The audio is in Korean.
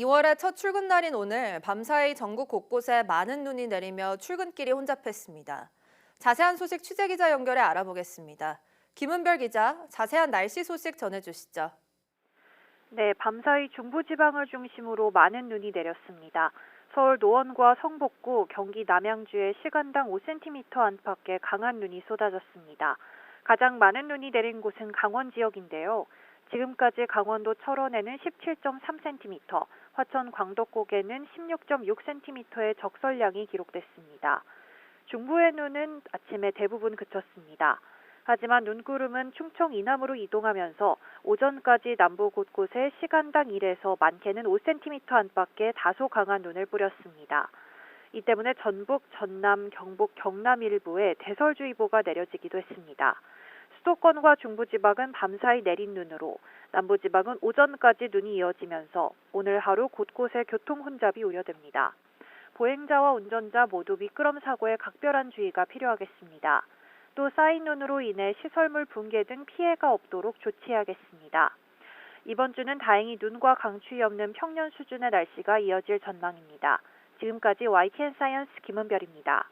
2월의 첫 출근 날인 오늘 밤사이 전국 곳곳에 많은 눈이 내리며 출근길이 혼잡했습니다. 자세한 소식 취재 기자 연결해 알아보겠습니다. 김은별 기자, 자세한 날씨 소식 전해주시죠. 네, 밤사이 중부지방을 중심으로 많은 눈이 내렸습니다. 서울 노원과 성북구, 경기 남양주에 시간당 5cm 안팎의 강한 눈이 쏟아졌습니다. 가장 많은 눈이 내린 곳은 강원 지역인데요. 지금까지 강원도 철원에는 17.3cm, 화천 광덕곡에는 16.6cm의 적설량이 기록됐습니다. 중부의 눈은 아침에 대부분 그쳤습니다. 하지만 눈구름은 충청 이남으로 이동하면서 오전까지 남부 곳곳에 시간당 1에서 많게는 5cm 안팎의 다소 강한 눈을 뿌렸습니다. 이 때문에 전북, 전남, 경북, 경남 일부에 대설주의보가 내려지기도 했습니다. 수도권과 중부지방은 밤사이 내린 눈으로 남부지방은 오전까지 눈이 이어지면서 오늘 하루 곳곳에 교통 혼잡이 우려됩니다. 보행자와 운전자 모두 미끄럼 사고에 각별한 주의가 필요하겠습니다. 또 쌓인 눈으로 인해 시설물 붕괴 등 피해가 없도록 조치해야겠습니다. 이번 주는 다행히 눈과 강추위 없는 평년 수준의 날씨가 이어질 전망입니다. 지금까지 YTN 사이언스 김은별입니다.